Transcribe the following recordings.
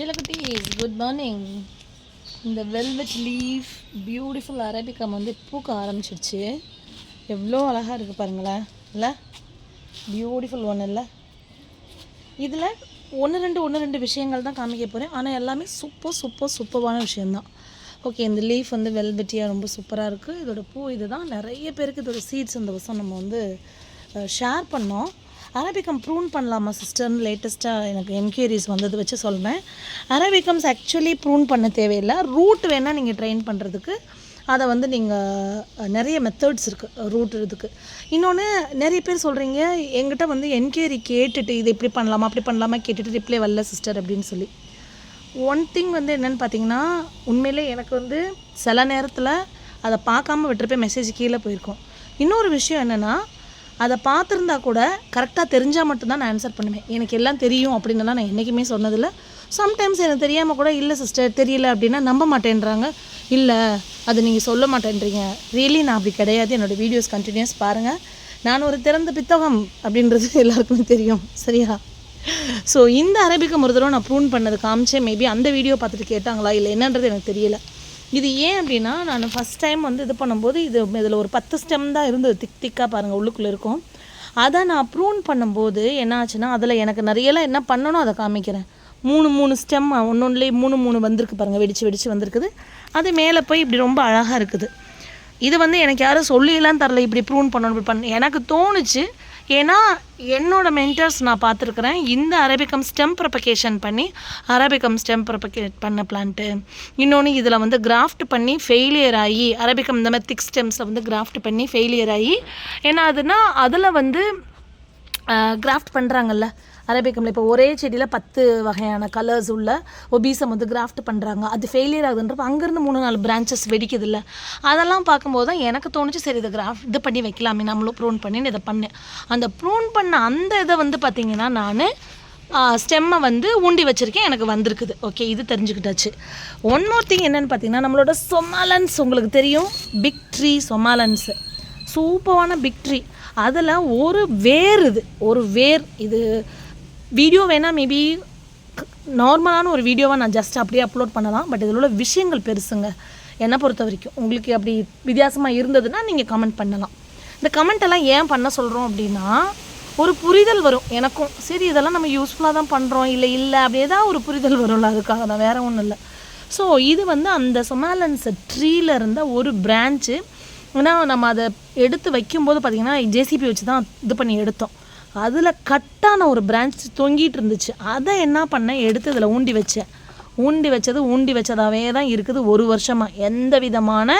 சிலக்குட்டீஸ் good morning இந்த velvet leaf beautiful arabicum வந்து பூக்க ஆரம்பிச்சிடுச்சு எவ்வளோ அழகாக இருக்குது பாருங்களேன். இல்லை? பியூட்டிஃபுல் ஒன்று இல்லை. இதில் ஒன்று ரெண்டு ஒன்று ரெண்டு விஷயங்கள் தான் காமிக்க போகிறேன் ஆனால் எல்லாமே சூப்பர் சூப்பர் சூப்பரான விஷயந்தான் ஓகே இந்த லீஃப் வந்து வெல்வெட்டியாக ரொம்ப சூப்பராக இருக்குது இதோட பூ இதுதான். நிறைய பேருக்கு இதோட சீட்ஸ் இந்த வருஷம் நம்ம வந்து ஷேர் பண்ணோம். அரபிகம் ப்ரூன் பண்ணலாமா சிஸ்டர்னு லேட்டஸ்ட்டாக எனக்கு என்கொயரிஸ் வந்தது வச்சு சொல்கிறேன் அரபிகம்ஸ் ஆக்சுவலி ப்ரூன் பண்ண தேவையில்லை. ரூட் வேணால் நீங்கள் ட்ரெயின் பண்ணுறதுக்கு அதை வந்து நீங்கள் நிறைய மெத்தட்ஸ் இருக்குது ரூட் இதுக்கு. இன்னொன்று நிறைய பேர் சொல்கிறீங்க எங்கிட்ட வந்து என்கொயரி கேட்டுட்டு இது இப்படி பண்ணலாமா அப்படி பண்ணலாமா? கேட்டுட்டு ரிப்ளை வரல சிஸ்டர் அப்படின்னு சொல்லி. ஒன் திங் வந்து என்னென்னு பார்த்தீங்கன்னா உண்மையிலே எனக்கு வந்து சில நேரத்தில் அதை பார்க்காம விட்டுருப்பே மெசேஜ் கீழே போயிருக்கோம். இன்னொரு விஷயம் என்னென்னா அதை பார்த்துருந்தா கூட கரெக்டாக தெரிஞ்சால் மட்டும்தான் நான் ஆன்சர் பண்ணுவேன். எனக்கு எல்லாம் தெரியும் அப்படின்னுலாம் நான் என்றைக்குமே சொன்னதில்லை. சம்டைம்ஸ் எனக்கு தெரியாமல் கூட இல்லை சிஸ்டர் தெரியல அப்படின்னா நம்ப மாட்டேன்றாங்க. இல்லை அது நீங்கள் சொல்ல மாட்டேன்றீங்க. ரியலி நான் அப்படி கிடையாது. என்னோடய வீடியோஸ் கண்டினியூஸ் பாருங்கள் நான் ஒரு திறந்த பித்தகம் அப்படின்றது எல்லாருக்குமே தெரியும். சரியா? ஸோ இந்த அரபிக்கு ஒரு தடவை நான் ப்ரூன் பண்ணது காமிச்சேன். மேபி அந்த வீடியோ பார்த்துட்டு கேட்டாங்களா? இல்லை என்னன்றது எனக்கு தெரியலை. இது ஏன் அப்படின்னா நான் ஃபஸ்ட் டைம் வந்து இது பண்ணும்போது இது இதில் ஒரு பத்து ஸ்டெம் தான் இருந்தது. திக் திக்காக பாருங்கள் உள்ளுக்குள்ளே இருக்கும். அதை நான் ப்ரூன் பண்ணும்போது என்ன ஆச்சுன்னா அதில் எனக்கு நிறையலாம் என்ன பண்ணணும் அதை காமிக்கிறேன். மூணு மூணு ஸ்டெம் ஒன்றொன்றுலேயே மூணு மூணு வந்திருக்கு பாருங்கள் வெடிச்சு வெடிச்சு வந்திருக்குது. அது மேலே போய் இப்படி ரொம்ப அழகாக இருக்குது. இது வந்து எனக்கு யாரும் சொல்லிலாம் தரல இப்படி ப்ரூன் பண்ணணும் இப்படி பண்ண. எனக்கு தோணுச்சு ஏன்னா என்னோடய மென்டர்ஸ் நான் பார்த்துருக்குறேன் இந்த அரபிக்கம் ஸ்டெம் ப்ரொபகேஷன் பண்ணி அரபிக்கம் ஸ்டெம் ப்ரொபகேட் பண்ண பிளான்ட்டு இன்னொன்று இதில் வந்து கிராஃப்ட் பண்ணி ஃபெயிலியர் ஆகி அரபிக்கம் இந்த மாதிரி திக் ஸ்டெம்ஸில் வந்து கிராஃப்ட் பண்ணி ஃபெயிலியர் ஆகி ஏன்னா ஆகுதுன்னா அதில் வந்து கிராஃப்ட் பண்ணுறாங்கல்ல அரபிக்கமில் இப்போ ஒரே செடியில் பத்து வகையான கலர்ஸ் உள்ள ஒபீசம் வந்து கிராஃப்ட் பண்ணுறாங்க அது ஃபெயிலியர் ஆகுதுன்றப்ப அங்கேருந்து மூணு நாலு பிரான்ச்சஸ் வெடிக்குது இல்லை அதெல்லாம் பார்க்கும்போது தான் எனக்கு தோணுச்சு சரி இதை கிராஃப்ட் இது பண்ணி வைக்கலாமே நம்மளும் ப்ரூன் பண்ணின்னு இதை பண்ணேன் அந்த ப்ரூன் பண்ண அந்த இதை வந்து பார்த்திங்கன்னா நான் ஸ்டெம்மை வந்து ஊண்டி வச்சுருக்கேன் எனக்கு வந்திருக்குது. ஓகே இது தெரிஞ்சுக்கிட்டாச்சு. ஒன் மோர் திங் என்னென்னு பார்த்தீங்கன்னா நம்மளோட சொமாலன்ஸ் உங்களுக்கு தெரியும். பிக் ட்ரீ சொமாலன்ஸு சூப்பரான பிக் ட்ரீ அதில் ஒரு வேர் இது. ஒரு வேர். இது வீடியோ வேணால் மேபி நார்மலான ஒரு வீடியோவை நான் ஜஸ்ட் அப்படியே அப்லோட் பண்ணலாம். பட் இதில் உள்ள விஷயங்கள் பெருசுங்க. என்னை பொறுத்த வரைக்கும். உங்களுக்கு அப்படி வித்தியாசமாக இருந்ததுன்னா நீங்கள் கமெண்ட் பண்ணலாம். இந்த கமெண்ட்டெல்லாம் ஏன் பண்ண சொல்கிறோம் அப்படின்னா ஒரு புரிதல் வரும் எனக்கும். சரி இதெல்லாம் நம்ம யூஸ்ஃபுல்லாக தான் பண்ணுறோம் இல்லை இல்லை அப்படி ஏதாவது ஒரு புரிதல் வரும்ல அதுக்காக தான். வேறு ஒன்றும் இல்லை. ஸோ இது வந்து அந்த சொமாலன்ஸ் ட்ரீல இருந்த ஒரு பிரான்ச்சு ஏன்னா நம்ம அதை எடுத்து வைக்கும்போது பார்த்திங்கன்னா ஜேசிபி வச்சு தான் இது பண்ணி எடுத்தோம். அதில் கட்டான ஒரு பிரான்ச் தொங்கிட்டு இருந்துச்சு. அதை என்ன பண்ணேன்? எடுத்து இதில் ஊண்டி வச்சேன். ஊண்டி வச்சது ஊண்டி வச்சதாகவே தான் இருக்குது ஒரு வருஷமாக எந்த விதமான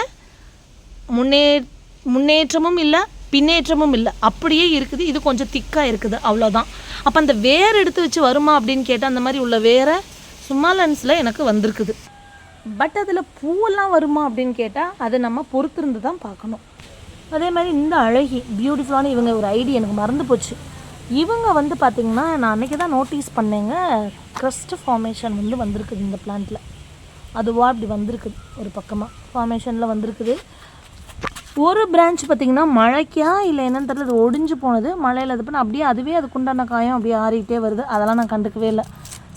முன்னே முன்னேற்றமும் இல்லை பின்னேற்றமும் இல்லை. அப்படியே இருக்குது. இது கொஞ்சம் திக்காக இருக்குது. அவ்வளோதான் அப்போ அந்த வேர் எடுத்து வச்சு வருமா அப்படின்னு கேட்டால் அந்த மாதிரி உள்ள வேரை சும்மா லென்ஸில் எனக்கு வந்திருக்குது. பட் அதில் பூவெல்லாம் வருமா அப்படின்னு கேட்டால் அதை நம்ம பொறுத்திருந்து தான் பார்க்கணும். அதே மாதிரி இந்த அழகி பியூட்டிஃபுல்லான இவங்க ஒரு ஐடி எனக்கு மறந்து போச்சு. இவங்க வந்து பார்த்திங்கன்னா நான் அன்றைக்கி தான் நோட்டீஸ் பண்ணேங்க க்ரஸ்ட் ஃபார்மேஷன் வந்து வந்திருக்குது இந்த பிளான்ட்டில் அதுவாக இப்படி வந்திருக்குது ஒரு பக்கமாக ஃபார்மேஷனில் வந்திருக்குது. ஒரு பிரான்ச் பார்த்திங்கன்னா மழைக்கா இல்லை என்னன்னு தெரியல அது ஒடிஞ்சு போனது. மழையில் இது பண்ண அப்படியே அதுவே அதுக்குண்டான காயம் அப்படியே ஆறிக்கிட்டே வருது. அதெல்லாம் நான் கண்டுக்கவே இல்லை.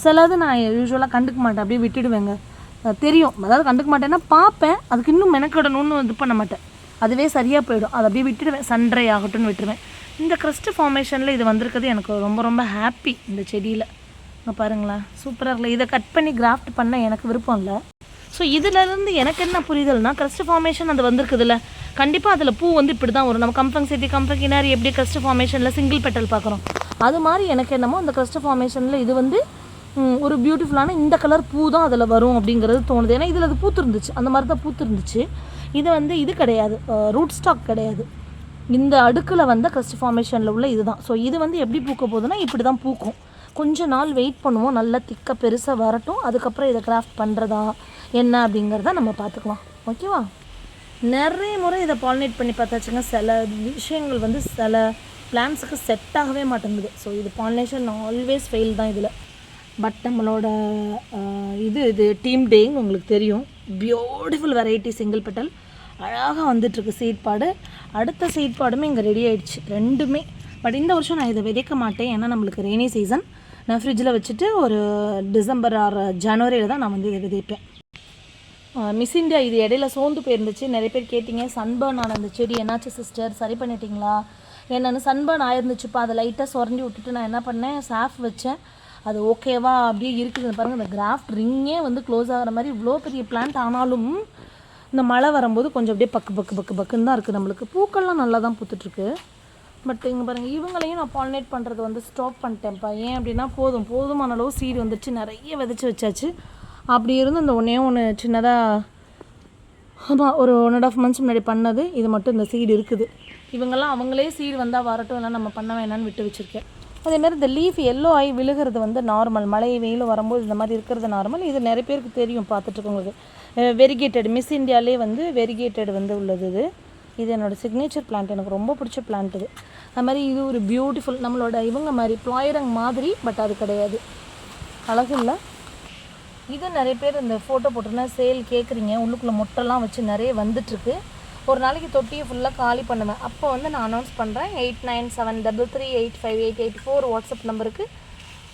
சிலது நான் யூஸ்வலாக கண்டுக்க மாட்டேன் அப்படியே விட்டுடுவேங்க. தெரியும். அதாவது கண்டுக்க மாட்டேன்னா பார்ப்பேன் அதுக்கு இன்னும் மெனக்கிடணும்னு இது பண்ண மாட்டேன். அதுவே சரியாக போயிடும். அதை அப்படியே விட்டுடுவேன். சன்ட்ரை ஆகட்டும்னு விட்டுருவேன். இந்த கிறிஸ்ட் ஃபார்மேஷனில் இது வந்திருக்கிறது எனக்கு ரொம்ப ரொம்ப ஹாப்பி இந்த செடியில். இங்கே பாருங்களேன். சூப்பராக இருக்குல்ல. இதை கட் பண்ணி கிராஃப்ட் பண்ண எனக்கு விருப்பம் இல்லை. ஸோ இதிலேருந்து எனக்கு என்ன புரிதல்னா கிறிஸ்ட் ஃபார்மேஷன் அது வந்திருக்குதுல்ல. கண்டிப்பாக அதில் பூ வந்து இப்படி தான் வரும். நம்ம கம்பங் சேர்த்தி கம்பங் கிணறு எப்படி கிறிஸ்ட் ஃபார்மேஷனில் சிங்கிள் பெட்டல் பார்க்குறோம். அது மாதிரி எனக்கு என்னமோ அந்த கிறிஸ்ட் ஃபார்மேஷனில் இது வந்து ஒரு பியூட்டிஃபுல்லான இந்த கலர் பூ தான் அதில் வரும் அப்படிங்கிறது தோணுது. ஏன்னா இதில் அது பூத்துருந்துச்சு. அந்த மாதிரி தான் பூத்துருந்துச்சு. இது வந்து இது கிடையாது. ரூட் ஸ்டாக் கிடையாது. இந்த அடுக்கில் வந்த கிரஸ்ட் ஃபார்மேஷனில் உள்ள இதுதான். ஸோ இது வந்து எப்படி பூக்க போகுதுன்னா இப்படி தான் பூக்கும். கொஞ்ச நாள் வெயிட் பண்ணுவோம். நல்லா திக்காக பெருசாக வரட்டும். அதுக்கப்புறம் இதை கிராஃப்ட் பண்ணுறதா என்ன அப்படிங்கிறத நம்ம பார்த்துக்கலாம். ஓகேவா நிறைய முறை இதை பாலினேட் பண்ணி பார்த்தாச்சுங்க சில விஷயங்கள் வந்து சில பிளான்ஸுக்கு செட் ஆகவே மாட்டேங்குது. ஸோ இது பாலினேஷன் ஆல்வேஸ் ஃபெயில் தான் இதில். பட் நம்மளோட இது இது டீம் டேங் உங்களுக்கு தெரியும். பியூட்டிஃபுல் வெரைட்டி சிங்கிள் பெட்டல் அழகாக வந்துட்டுருக்கு சீட்பாடு. அடுத்த சீட்பாடுமே இங்கே ரெடி ஆயிடுச்சு. ரெண்டுமே. பட் இந்த வருஷம் நான் இதை விதைக்க மாட்டேன். ஏன்னா நம்மளுக்கு ரெய்னி சீசன் நான் ஃப்ரிட்ஜில் வச்சுட்டு ஒரு டிசம்பர் ஆர் ஜனவரியில் தான் நான் வந்து இதை விதைப்பேன். மிஸ் இந்தியா இது இடையில சோர்ந்து போயிருந்துச்சு. நிறைய பேர் கேட்டிங்க சன்பர்ன் ஆன அந்த செடி என்னாச்சு சிஸ்டர் சரி பண்ணிட்டீங்களா? என்னென்னு சன்பர்ன் ஆயிருந்துச்சுப்பா. அதை லைட்டாக சுரண்டி விட்டுட்டு நான் என்ன பண்ணேன் சாஃப் வச்சேன். அது ஓகேவா அப்படியே இருக்குது. பாருங்கள் இந்த கிராஃப்ட் ரிங்கே வந்து க்ளோஸ் ஆகிற மாதிரி இவ்வளோ பெரிய பிளான்ட் ஆனாலும் இந்த மழை வரும்போது கொஞ்சம் அப்படியே பக்கு பக்கு பக்கு பக்குன்னு தான் இருக்குது நம்மளுக்கு. பூக்கள்லாம் நல்லா தான் பூத்துட்ருக்கு. பட் இங்கே பாருங்கள் இவங்களையும் நான் பாலினேட் பண்ணுறது வந்து ஸ்டாப் பண்ணிட்டேன்ப்பா. ஏன் அப்படின்னா போதும் போதுமான அளவு சீடு வந்துடுச்சு நிறைய விதைச்சி வச்சாச்சு. அப்படி இருந்து இந்த ஒன்றே ஒன்று சின்னதாக ஆமாம் ஒரு ஒன் அண்ட் ஆஃப் மந்த்ஸ் முன்னாடி பண்ணது. இது மட்டும் இந்த சீடு இருக்குது. இவங்கெல்லாம் அவங்களே சீடு வந்தால் வரட்டும் இல்லை நம்ம பண்ண வேணாம்னு விட்டு வச்சுருக்கேன். அதேமாதிரி இந்த லீஃப் எல்லோ ஆகி விழுகிறது வந்து நார்மல் மழை வெயில் வரும்போது இந்த மாதிரி இருக்கிறது நார்மல் இது நிறைய பேருக்கு தெரியும் பார்த்துட்ருக்கவங்களுக்கு வெரிகேட்டட் மிஸ் இந்தியாலே வந்து வெரிகேட்டட் வந்து உள்ளது இது. இது என்னோடய சிக்னேச்சர் பிளான்ட் எனக்கு ரொம்ப பிடிச்ச பிளான்ட் இது. அது மாதிரி இது ஒரு பியூட்டிஃபுல் நம்மளோட இவங்க மாதிரி ப்ளாயரங் மாதிரி பட் அது கிடையாது. அழகு இல்லை? இது நிறைய பேர் இந்த ஃபோட்டோ போட்டுருந்தா சேல் கேட்குறீங்க உள்ளுக்குள்ளே மொட்டைலாம் வச்சு நிறைய வந்துட்டுருக்கு. ஒரு நாளைக்கு தொட்டியை ஃபுல்லாக காலி பண்ணுவேன். அப்போ வந்து நான் அனௌன்ஸ் பண்ணுறேன் eight nine seven double three eight five eight eight four WhatsApp நம்பருக்கு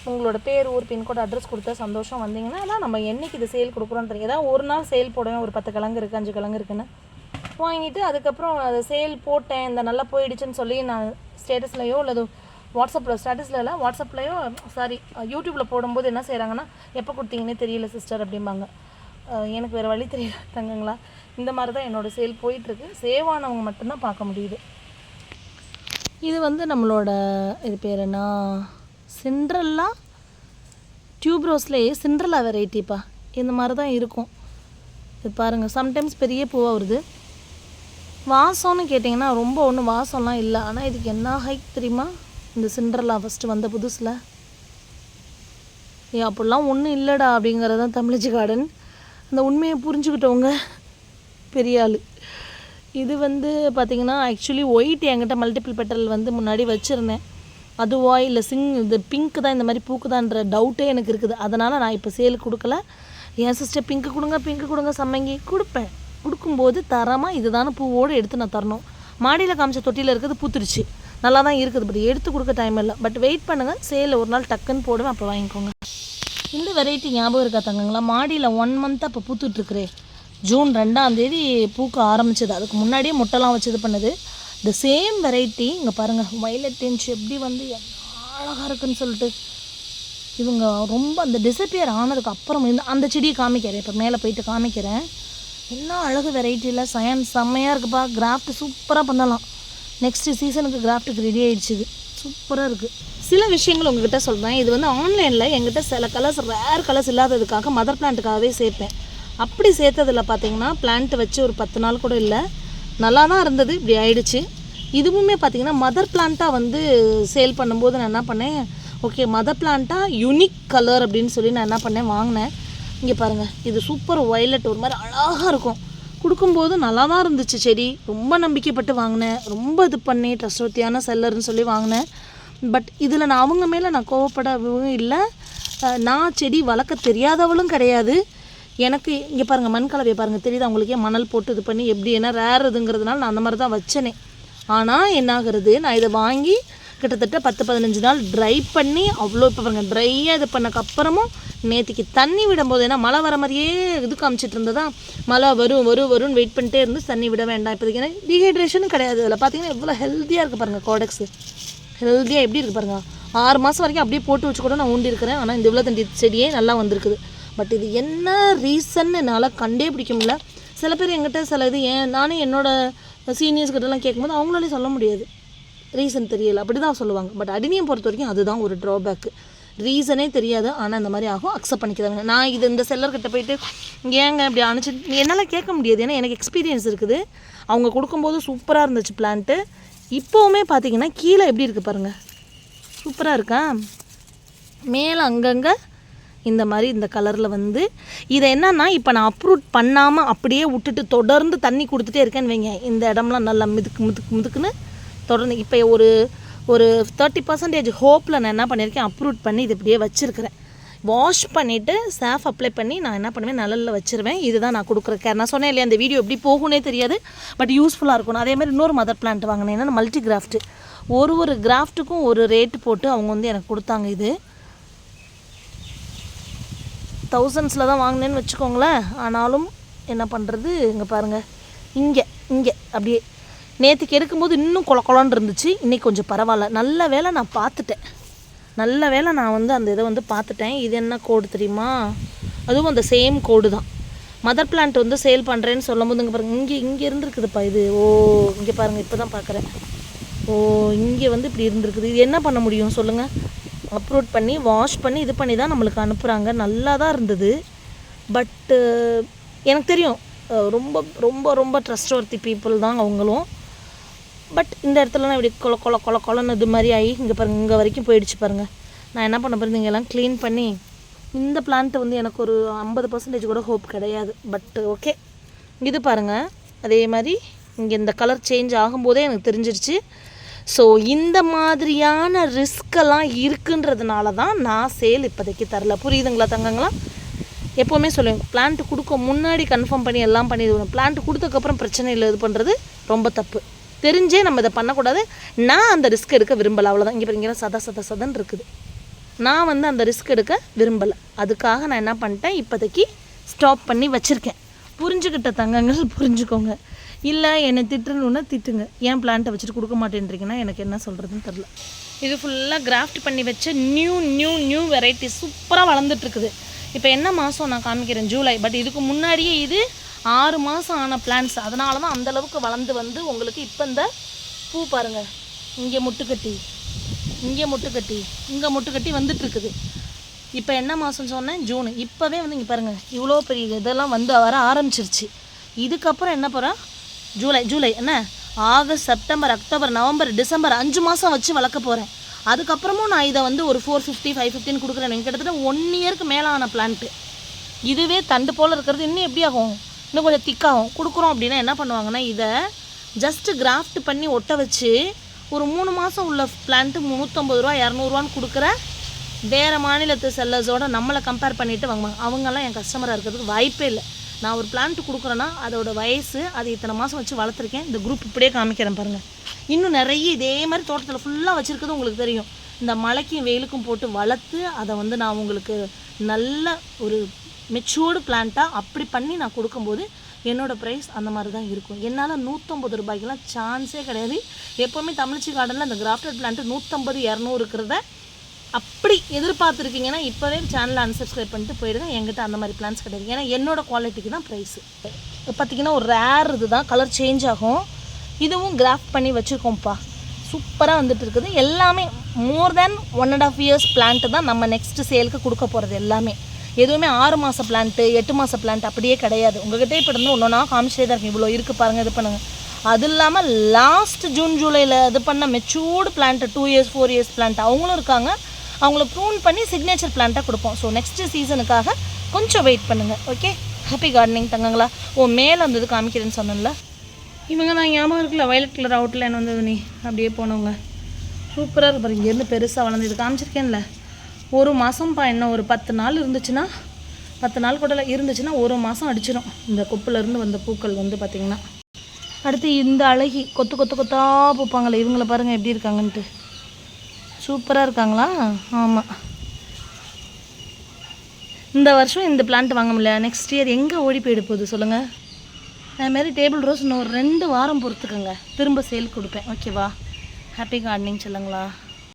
உங்களோட பேர் ஊர் பின்கோட் அட்ரஸ் கொடுத்தா சந்தோஷம் வந்தீங்கன்னா அதான் நம்ம என்னைக்கு இது சேல் கொடுக்குறோன்னு தெரியும் ஏதாவது ஒரு நாள் சேல் போடுவேன். ஒரு பத்து கிழங்கு இருக்குது அஞ்சு கிழங்கு இருக்குன்னு. வாங்கிட்டு அதுக்கப்புறம் அது சேல் போட்டேன். இந்த நல்லா போயிடுச்சுன்னு சொல்லி நான் ஸ்டேட்டஸ்லையோ அல்லது வாட்ஸ்அப்பில் ஸ்டேட்டஸில் இல்லை வாட்ஸ்அப்லையோ சாரி யூடியூப்பில் போடும்போது என்ன செய்கிறாங்கன்னா எப்போ கொடுத்தீங்கன்னே தெரியல சிஸ்டர் அப்படிம்பாங்க. எனக்கு வேறு வழி தெரியல தங்கங்களா. இந்த மாதிரி தான் என்னோடய சேல் போயிட்டுருக்கு. சேவ் ஆனவங்க மட்டும்தான் பார்க்க முடியுது. இது வந்து நம்மளோட இது பேர் என்ன? சிண்ட்ரல்லா டியூப் ரோஸ்லேயே சிண்ட்ரல்லா வெரைட்டிப்பா இந்த மாதிரி தான் இருக்கும். இது பாருங்கள் சம்டைம்ஸ் பெரிய பூவாக வருது. வாசம்னு கேட்டிங்கன்னா ரொம்ப ஒன்றும் வாசம்லாம் இல்லை. ஆனால் இதுக்கு என்ன ஹைக் தெரியுமா? இந்த சிண்ட்ரல்லா ஃபஸ்ட்டு வந்த புதுசில். ஏ அப்படிலாம் ஒன்றும் இல்லைடா அப்படிங்கிறது தான் தமிழச்சி கார்டன் அந்த உண்மையை புரிஞ்சுக்கிட்டவங்க பெரிய ஆள். இது வந்து பார்த்திங்கன்னா ஆக்சுவலி ஒயிட் என்கிட்ட மல்டிபிள் பெட்டல் வந்து முன்னாடி வச்சுருந்தேன். அதுவா இல்லை சிங் இது பிங்க் தான் இந்த மாதிரி பூக்குதான்ற டவுட்டே எனக்கு இருக்குது. அதனால் நான் இப்போ சேல் கொடுக்கல. என் சிஸ்டர் பிங்க்கு கொடுங்க பிங்க்கு கொடுங்க சம்மங்கி கொடுப்பேன். கொடுக்கும்போது தரமாக இதுதான பூவோடு எடுத்து நான் தரணும். மாடியில் காமிச்ச தொட்டியில் இருக்கிறது பூத்துருச்சு. நல்லா தான் இருக்குது பட் எடுத்து கொடுக்க டைம் இல்லை. பட் வெயிட் பண்ணுங்கள் சேலில் ஒரு நாள் டக்குன்னு போடுவேன் அப்போ வாங்கிக்கோங்க. இந்த வெரைட்டி ஞாபகம் இருக்கா தங்கங்களா? மாடியில் ஒன் மந்த் அப்போ பூத்துட்ருக்குறே ஜூன் ரெண்டாம் தேதி பூக்க ஆரம்பிச்சது. அதுக்கு முன்னாடியே முட்டைலாம் வச்சு இது பண்ணுது. இந்த சேம் வெரைட்டி இங்கே பாருங்கள் வயலட் டென்ச் எப்படி வந்து அழகாக இருக்குன்னு சொல்லிட்டு இவங்க ரொம்ப அந்த டிசப்பியர் ஆனதுக்கு அப்புறம் இந்த அந்த செடியை காமிக்கிறேன். இப்போ மேலே போயிட்டு காமிக்கிறேன். என்ன அழகு வெரைட்டியில் சயன் செம்மையாக இருக்குப்பா. கிராஃப்ட் சூப்பராக பண்ணலாம். நெக்ஸ்ட்டு சீசனுக்கு கிராஃப்ட்டுக்கு ரெடி ஆயிடுச்சு சூப்பராக இருக்குது சில விஷயங்கள் உங்ககிட்ட சொல்கிறேன் இது வந்து ஆன்லைனில் எங்கிட்ட சில கலர்ஸ் ரேர் கலர்ஸ் இல்லாததுக்காக மதர் பிளான்ட்டுக்காகவே சேர்ப்பேன். அப்படி சேர்த்ததில் பார்த்தீங்கன்னா பிளான்ட் வச்சு ஒரு பத்து நாள் கூட இல்லை. நல்லா தான் இருந்தது இப்படி ஆயிடுச்சு. இதுவுமே பார்த்தீங்கன்னா மதர் பிளான்ட்டாக வந்து சேல் பண்ணும்போது நான் என்ன பண்ணேன் ஓகே மதர் பிளான்ட்டாக யூனிக் கலர் அப்படின்னு சொல்லி நான் என்ன பண்ணேன் வாங்கினேன். இங்கே பாருங்கள் இது சூப்பர் வயலட் ஒரு மாதிரி அழகாக இருக்கும். கொடுக்கும்போது நல்லா தான் இருந்துச்சு செடி. ரொம்ப நம்பிக்கைப்பட்டு வாங்கினேன். ரொம்ப இது பண்ணி ட்ரஸ்ட்வர்த்தியான செல்லர்னு சொல்லி வாங்கினேன். பட் இதில் நான் அவங்க மேலே நான் கோவப்படவும் இல்லை. நான் செடி வளர்க்க தெரியாதவளும் கிடையாது. எனக்கு இங்கே பாருங்கள் மண் கலவையை பாருங்கள் தெரியுது அவங்களுக்கே மணல் போட்டு இது பண்ணி எப்படி என்ன ரேர் இதுங்கிறதுனால நான் அந்த மாதிரி தான் வச்சேனே ஆனால் என்னாகிறது நான் இதை வாங்கி கிட்டத்தட்ட பத்து பதினஞ்சு நாள் ட்ரை பண்ணி அவ்வளோ இப்போ பாருங்கள் ட்ரையாக இது பண்ணக்கப்புறமும் நேற்றுக்கு தண்ணி விடும்போது ஏன்னா மழை வர மாதிரியே இது காமிச்சிட்டு இருந்ததா? மழை வரும் வரும் வரும்னு வெயிட் பண்ணிட்டே இருந்து தண்ணி விட வேண்டாம். இப்போதைக்கு ஏன்னா டீஹைட்ரேஷனும் கிடையாது. அதில் பார்த்தீங்கன்னா எவ்வளோ ஹெல்த்தியாக இருக்குது பாருங்கள் கோடெக்ஸு ஹெல்த்தியாக எப்படி இருக்குது பாருங்கள் ஆறு மாதம் வரைக்கும் அப்படியே போட்டு வச்சு கூட நான் ஊண்டி இருக்கிறேன் ஆனால் இந்த இவ்வளோ தண்டி செடியே நல்லா வந்திருக்குது. பட் இது என்ன ரீசன் என்னால் கண்டே பிடிக்க முடியல. சில பேர் என்கிட்ட சில இது ஏன் நானே என்னோடய சீனியர்ஸ்கிட்டலாம் கேட்கும்போது அவங்களாலே சொல்ல முடியாது. ரீசன் தெரியல. அப்படி தான் சொல்லுவாங்க. பட் அடினியம் பொறுத்த வரைக்கும் அதுதான் ஒரு ட்ராபேக்கு ரீசனே தெரியாது. ஆனால் இந்த மாதிரி ஆகும். அக்செப்ட் பண்ணிக்கிறாங்க நான் இது இந்த செல்லர்கிட்ட போயிட்டு ஏங்க இப்படி அனுப்பிச்சு என்னால் கேட்க முடியாது. ஏன்னா எனக்கு எக்ஸ்பீரியன்ஸ் இருக்குது. அவங்க கொடுக்கும்போது சூப்பராக இருந்துச்சு பிளான்ட்டு இப்போவுமே பார்த்தீங்கன்னா கீழே எப்படி இருக்குது பாருங்கள் சூப்பராக இருக்கா? மேலே அங்கங்கே இந்த மாதிரி இந்த கலரில் வந்து இதை என்னன்னா இப்போ நான் அப்ரூட் பண்ணாமல் அப்படியே விட்டுட்டு தொடர்ந்து தண்ணி கொடுத்துட்டே இருக்கேன்னு வைங்க. இந்த இடம்லாம் நல்லா மிதுக்கு மிதுக்கு மிதுக்குன்னு தொடர்ந்து இப்போ ஒரு ஒரு தேர்ட்டி பர்சன்டேஜ் ஹோப்பில் நான் என்ன பண்ணியிருக்கேன் அப்ரூட் பண்ணி இது இப்படியே வச்சுருக்கிறேன். வாஷ் பண்ணிவிட்டு சாஃப் அப்ளை பண்ணி நான் என்ன பண்ணுவேன் நிழலில் வச்சுருவேன். இதுதான் நான் கொடுக்குற கேர் நான் சொன்னேன் இல்லையா அந்த வீடியோ எப்படி போகும்னே தெரியாது பட் யூஸ்ஃபுல்லாக இருக்கணும். அதே மாதிரி இன்னொரு மதர் பிளான்ட் வாங்கினேன் என்னென்னா மல்டி கிராஃப்ட்டு ஒரு ஒரு கிராஃப்ட்டுக்கும் ஒரு ரேட்டு போட்டு அவங்க வந்து எனக்கு கொடுத்தாங்க இது. தௌசண்ட்ஸில் தான் வாங்கினேன்னு வச்சுக்கோங்களேன். ஆனாலும் என்ன பண்ணுறது இங்கே பாருங்கள் இங்கே இங்கே. அப்படியே நேற்றுக்கு எடுக்கும்போது இன்னும் கொல கொலன்னு இருந்துச்சு. இன்றைக்கி கொஞ்சம் பரவாயில்ல. நல்ல வேலை நான் பார்த்துட்டேன். நல்ல வேலை நான் வந்து அந்த இதை வந்து பார்த்துட்டேன். இது என்ன கோடு தெரியுமா? அதுவும் அந்த சேம் கோடு தான். மதர் பிளான்ட் வந்து சேல் பண்ணுறேன்னு சொல்லும்போது இங்கே பாருங்கள் இங்கே இங்கே இருந்துருக்குதுப்பா இது. ஓ இங்கே பாருங்கள் இப்போ தான் பார்க்குறேன். ஓ இங்கே வந்து இப்படி இருந்திருக்குது. இது என்ன பண்ண முடியும்? சொல்லுங்கள் அப்லோட் பண்ணி வாஷ் பண்ணி இது பண்ணி தான் நம்மளுக்கு அனுப்புகிறாங்க நல்லா தான் இருந்தது. பட்டு uh, எனக்கு தெரியும். ரொம்ப ரொம்ப ரொம்ப ட்ரஸ்ட் ஒர்த்தி பீப்புள் தான் அவங்களும். பட் இந்த இடத்துலலாம் இப்படி கொல கொல கொல கொலன்னு இது மாதிரி ஆகி இங்கே பாருங்கள் இங்கே வரைக்கும் போயிடுச்சு பாருங்கள் நான் என்ன பண்ண போகிறேன் இங்கெல்லாம் க்ளீன் பண்ணி இந்த பிளான்ட்டு வந்து எனக்கு ஒரு ஐம்பது பர்சன்டேஜ் கூட ஹோப் கிடையாது. பட் ஓகே இது பாருங்கள் அதே மாதிரி இங்கே இந்த கலர் சேஞ்ச் ஆகும்போதே எனக்கு தெரிஞ்சிருச்சு. ஸோ இந்த மாதிரியான ரிஸ்கெல்லாம் இருக்குன்றதுனால தான் நான் சேல் இப்போதைக்கு தரல. புரியுதுங்களா தங்கங்களா? எப்போவுமே சொல்லுவேன் பிளான்ட் கொடுக்க முன்னாடி கன்ஃபார்ம் பண்ணி எல்லாம் பண்ணி இது பிளான்ட் கொடுத்ததுக்கப்புறம் பிரச்சனை இல்லை இது பண்ணுறது ரொம்ப தப்பு. தெரிஞ்சே நம்ம இதை பண்ணக்கூடாது. நான் அந்த ரிஸ்க் எடுக்க விரும்பலை அவ்வளோதான் இங்கே பாருங்க சத சத சதன் இருக்குது. நான் வந்து அந்த ரிஸ்க் எடுக்க விரும்பலை. அதுக்காக நான் என்ன பண்ணிட்டேன் இப்போதைக்கு ஸ்டாப் பண்ணி வச்சுருக்கேன். புரிஞ்சுக்கிட்ட தங்கங்கள் புரிஞ்சுக்கோங்க. இல்லை என்னை திட்டுணுன்னா திட்டுங்க. ஏன் பிளான்ட்டை வச்சுட்டு கொடுக்க மாட்டேன்றீங்கன்னா எனக்கு என்ன சொல்கிறதுன்னு தெரில இது ஃபுல்லாக கிராஃப்ட் பண்ணி வச்ச நியூ நியூ நியூ வெரைட்டி சூப்பராக வளர்ந்துட்டுருக்குது. இப்போ என்ன மாதம் நான் காமிக்கிறேன் ஜூலை. பட் இதுக்கு முன்னாடியே இது ஆறு மாதம் ஆன பிளான்ஸ் அதனால தான் அந்த அளவுக்கு வளர்ந்து வந்து உங்களுக்கு இப்போ இந்த பூ பாருங்கள் இங்கே முட்டுக்கட்டி இங்கே முட்டுக்கட்டி இங்கே முட்டுக்கட்டி வந்துட்டுருக்குது. இப்போ என்ன மாதம் சொன்னேன்? ஜூனு இப்போவே வந்து இங்கே பாருங்கள் இவ்வளோ பெரிய இதெல்லாம் வந்து வர ஆரம்பிச்சிருச்சு. இதுக்கப்புறம் என்ன போகிறேன் ஜூலை ஜூலை என்ன? August September October November December அஞ்சு மாதம் வச்சு வளர்க்க போகிறேன் அதுக்கப்புறமும் நான் இதை வந்து ஒரு ஃபோர் ஃபிஃப்டி ஃபைவ் ஃபிஃப்டின்னு கொடுக்குறேன். கிட்டத்தட்ட ஒன் இயருக்கு மேலான பிளான்ட்டு இதுவே தண்டு போல் இருக்கிறது. இன்னும் எப்படி ஆகும்? இன்னும் கொஞ்சம் திக்காகும் கொடுக்குறோம் அப்படின்னா என்ன பண்ணுவாங்கன்னா இதை ஜஸ்ட்டு கிராஃப்ட் பண்ணி ஒட்ட வச்சு ஒரு மூணு மாதம் உள்ள பிளான்ட்டு முந்நூற்றம்பது ரூபா இரநூறுவான்னு கொடுக்குற வேறு மாநிலத்து செல்லர்ஸோட நம்மளை கம்பேர் பண்ணிவிட்டு வாங்குவாங்க அவங்கெல்லாம் என் கஸ்டமராக இருக்கிறதுக்கு வாய்ப்பே இல்லை. நான் ஒரு பிளான்ட் கொடுக்குறேன்னா அதோட வயசு அது இத்தனை மாதம் வச்சு வளர்த்துருக்கேன். இந்த குரூப் இப்படியே காமிக்கிறேன் பாருங்கள் இன்னும் நிறைய இதே மாதிரி தோட்டத்தில் ஃபுல்லாக வச்சுருக்கிறது உங்களுக்கு தெரியும். இந்த மழைக்கும் வெயிலுக்கும் போட்டு வளர்த்து அதை வந்து நான் உங்களுக்கு நல்ல ஒரு மெச்சூர்டு பிளான்ட்டாக அப்படி பண்ணி நான் கொடுக்கும்போது என்னோட ப்ரைஸ் அந்த மாதிரி தான் இருக்கும். என்னால் நூற்றம்பது ரூபாய்க்கெல்லாம் சான்ஸே கிடையாது. எப்போவுமே தமிழ்ச்சி கார்டனில் அந்த கிராஃப்டட் பிளான்ட்டு நூற்றம்பது இரநூறு இருக்கிறத அப்படி எதிர்பார்த்துருக்கீங்கன்னா இப்போவே சேனலை அன்சப்ஸ்கிரைப் பண்ணிட்டு போயிடுங்க என்கிட்ட அந்த மாதிரி பிளான்ஸ் கிடையாது. ஏன்னா என்னோட குவாலிட்டிக்கு தான் ப்ரைஸு பார்த்தீங்கன்னா ஒரு ரேர் இதுதான். கலர் சேஞ்ச் ஆகும். இதுவும் கிராஃப்ட் பண்ணி வச்சுருக்கோம்ப்பா. சூப்பராக வந்துட்டு இருக்குது. எல்லாமே more than one and half years plant தான் நம்ம நெக்ஸ்ட் சேலுக்கு கொடுக்க போகிறது எல்லாமே. எதுவுமே ஆறு மாத பிளான்ட்டு எட்டு மாத பிளான்ட் அப்படியே கிடையாது. உங்ககிட்ட இப்போ இருந்து ஒன்று ஒன்றா காமிச்சிட்டே தான் இருக்கு இவ்வளோ இருக்குது பாருங்கள் இது பண்ணுங்கள் அது இல்லாமல் லாஸ்ட் ஜூன் ஜூலையில் இது பண்ண matured plant two years four years plant அவங்களும் இருக்காங்க. அவங்கள ப்ரூன் பண்ணி சிக்னேச்சர் பிளான்ட்டாக கொடுப்போம். ஸோ நெக்ஸ்ட் சீசனுக்காக கொஞ்சம் வெயிட் பண்ணுங்கள் ஓகே ஹாப்பி கார்டனிங் தங்கங்களா. ஓ மேலே அந்த இது காமிக்கிறேன்னு சொன்னேன்ல. இவங்க நான் ஞாபகம் இருக்குல்ல வயலட் கலர் அவுட்லைன் வந்தது நீ. அப்படியே போனவங்க. சூப்பராக இருப்பார் இங்கேருந்து பெருசாக வளர்ந்து இது காமிச்சிருக்கேன்ல. ஒரு மாதம்ப்பா என்ன ஒரு பத்து நாள் இருந்துச்சுன்னா பத்து நாள் கூட இருந்துச்சுன்னா ஒரு மாதம் அடிச்சிடும் இந்த கொப்புலேருந்து வந்த பூக்கள் வந்து பார்த்திங்கன்னா அடுத்து இந்த அழகி கொத்து கொத்து கொத்தாக பூப்பாங்களே இவங்கள பாருங்கள் எப்படி இருக்காங்கன்ட்டு. சூப்பராக இருக்காங்களா? ஆமாம் இந்த வருஷம் இந்த பிளான்ட் வாங்க முடியல. நெக்ஸ்ட் இயர் எங்கே ஓடி போயிட போகுது சொல்லுங்கள் அதுமாரி டேபிள் ரோஸ் இன்னும் ஒரு ரெண்டு வாரம் பொறுத்துக்கோங்க. திரும்ப சேல் கொடுப்பேன். ஓகேவா ஹாப்பி கார்டனிங் சொல்லுங்களா?